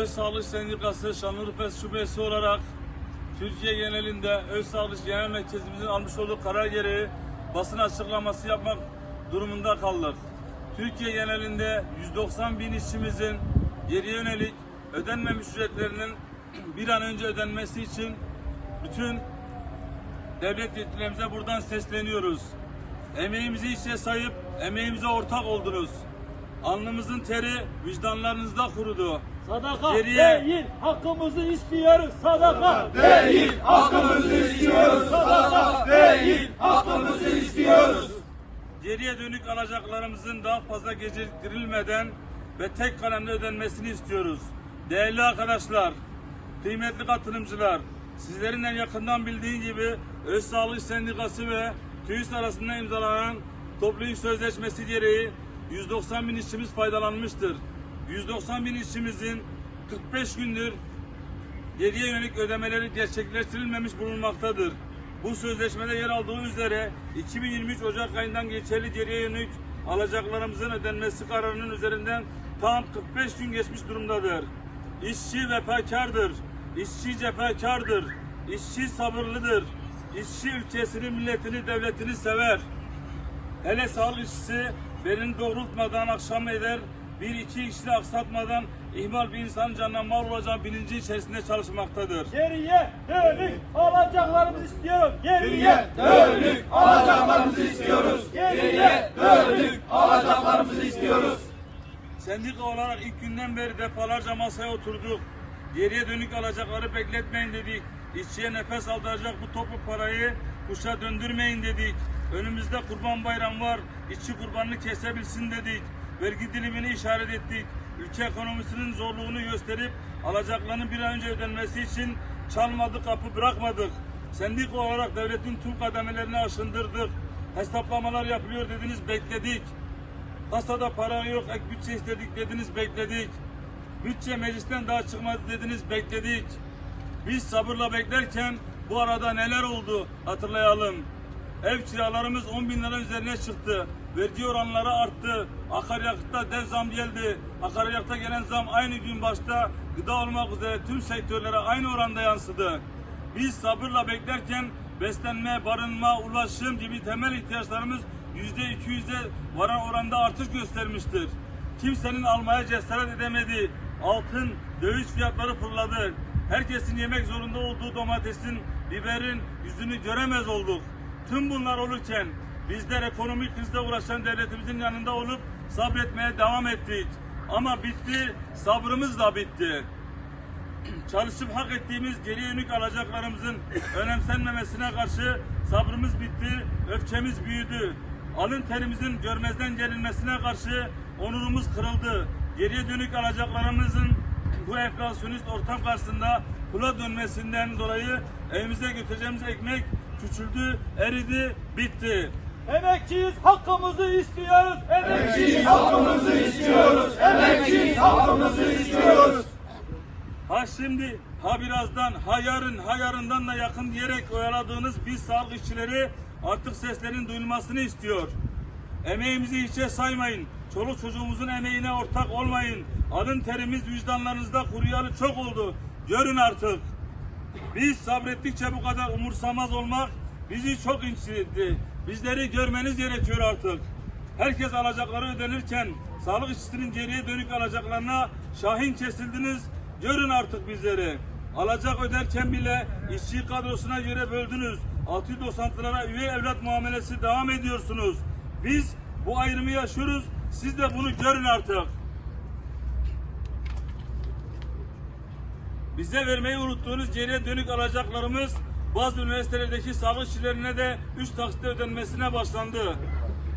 Öz Sağlık Sendikası Şanlıurfa Şubesi olarak Türkiye genelinde Öz Sağlık Genel Merkezimizin almış olduğu karar gereği basın açıklaması yapmak durumunda kaldık. Türkiye genelinde 190 bin işçimizin geriye yönelik ödenmemiş ücretlerinin bir an önce ödenmesi için bütün devlet yetkililerimize buradan sesleniyoruz. Emeğimizi hiçe sayıp emeğimize ortak oldunuz. Alnımızın teri vicdanlarınızda kurudu. Sadaka Geriye- değil, hakkımızı istiyoruz. Sadaka değil, hakkımızı istiyoruz. Sadaka değil, hakkımızı istiyoruz. Geriye dönük alacaklarımızın daha fazla geciktirilmeden ve tek kalemle ödenmesini istiyoruz. Değerli arkadaşlar, kıymetli katılımcılar, sizlerin en yakından bildiğin gibi Öz Sağlık Sendikası ve TÜİS arasında imzalanan toplu iş sözleşmesi gereği 190 bin işçimiz faydalanmıştır. 190 bin işçimizin 45 gündür geriye yönelik ödemeleri gerçekleştirilmemiş bulunmaktadır. Bu sözleşmede yer aldığı üzere 2023 Ocak ayından geçerli geriye yönelik alacaklarımızın ödenmesi kararının üzerinden tam 45 gün geçmiş durumdadır. İşçi vefakardır, işçi cefakardır, işçi sabırlıdır, işçi ülkesini, milletini, devletini sever. Hele sağlık işçisi belini doğrultmadan akşam eder, bir iki işini aksatmadan ihmal bir insan canına mal olacağı bilinci içerisinde çalışmaktadır. geriye dönük alacaklarımızı istiyoruz. Geriye dönük alacaklarımızı istiyoruz. Geriye dönük alacaklarımızı istiyoruz. Sendika olarak ilk günden beri defalarca masaya oturduk. Geriye dönük alacakları bekletmeyin dedik. İşçiye nefes aldıracak bu toplu parayı kuşa döndürmeyin dedik. Önümüzde kurban bayramı var. İşçi kurbanını kesebilsin dedik. Vergi dilimini işaret ettik. Ülke ekonomisinin zorluğunu gösterip alacaklarının bir an önce ödenmesi için çalmadık kapı bırakmadık. Sendika olarak devletin tüm kademelerini aşındırdık. Hesaplamalar yapılıyor dediniz bekledik. Kasada para yok, ek bütçe istedik dediniz, bekledik. Bütçe meclisten daha çıkmadı dediniz, bekledik. Biz sabırla beklerken bu arada neler oldu hatırlayalım. Ev kiralarımız 10 bin lira üzerine çıktı. Vergi oranları arttı. Akaryakıtta dev zam geldi. Akaryakıta gelen zam aynı gün başta gıda olmak üzere tüm sektörlere aynı oranda yansıdı. Biz sabırla beklerken beslenme, barınma, ulaşım gibi temel ihtiyaçlarımız yüzde iki yüze varan oranda artış göstermiştir. Kimsenin almaya cesaret edemedi. Altın, döviz fiyatları fırladı. Herkesin yemek zorunda olduğu domatesin, biberin yüzünü göremez olduk. Tüm bunlar olurken bizler ekonomik krizle uğraşan devletimizin yanında olup sabretmeye devam ettik. Ama bitti, sabrımız da bitti çalışıp hak ettiğimiz geri yönük alacaklarımızın önemsenmemesine karşı sabrımız bitti, öfkemiz büyüdü. Alın terimizin görmezden gelinmesine karşı onurumuz kırıldı. Geriye dönük alacaklarımızın bu enflasyonist ortam karşısında kula dönmesinden dolayı evimize götüreceğimiz ekmek küçüldü, eridi, bitti. Emekçiyiz, hakkımızı istiyoruz. Emekçiyiz, hakkımızı istiyoruz. Emekçiyiz, hakkımızı istiyoruz. Ha şimdi, ha birazdan, ha yarın, ha yarından da yakın diyerek oyaladığınız biz sağlık işçileri artık seslerin duyulmasını istiyor. Emeğimizi hiçe saymayın. Çoluk çocuğumuzun emeğine ortak olmayın. Alın terimiz vicdanlarınızda kuruyalı çok oldu. Görün artık. Biz sabrettikçe bu kadar umursamaz olmak bizi çok incitti. Bizleri görmeniz gerekiyor artık. Herkes alacakları ödenirken sağlık işçisinin geriye dönük alacaklarına şahin kesildiniz. Görün artık bizleri. Alacak öderken bile işçi kadrosuna göre böldünüz. Altı dosantılara üye evlat muamelesi devam ediyorsunuz. Biz bu ayrımı yaşıyoruz. Siz de bunu görün artık. Bize vermeyi unuttuğunuz geriye dönük alacaklarımız bazı üniversitelerdeki sağlık işçilerine de 3 taksitte ödenmesine başlandı.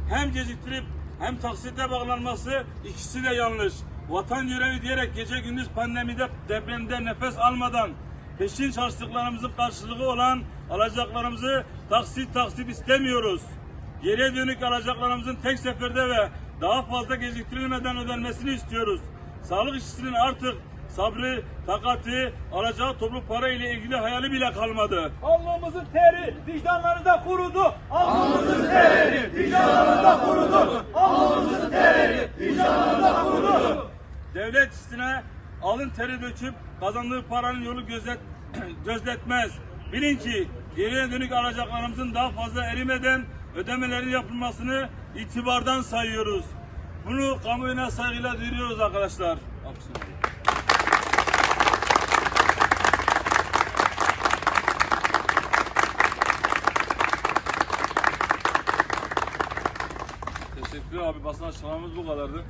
Hem geciktirip hem taksite bağlanması ikisi de yanlış. Vatan görevi diyerek gece gündüz pandemide depremde nefes almadan peşin çalıştıklarımızın karşılığı olan alacaklarımızı taksit taksit istemiyoruz. Geriye dönük alacaklarımızın tek seferde ve daha fazla geciktirilmeden ödenmesini istiyoruz. Sağlık işçisinin artık sabrı, takati, alacağı toplu para ile ilgili hayali bile kalmadı. Alnımızın teri, vicdanlarınızda kurudu. Alnımızın teri, vicdanımızda kurudu. Alnımızın teri, vicdanımızda kurudu. Devlet işçisine alın teri döküp kazandığı paranın yolu gözlet, gözetmez. Bilin ki geriye dönük alacaklarımızın daha fazla erimeden ödemelerin yapılmasını itibardan sayıyoruz. Bunu kamuoyuna saygıyla duyuruyoruz arkadaşlar. Alkışlar. Abi basın açıklamamız bu kadardı.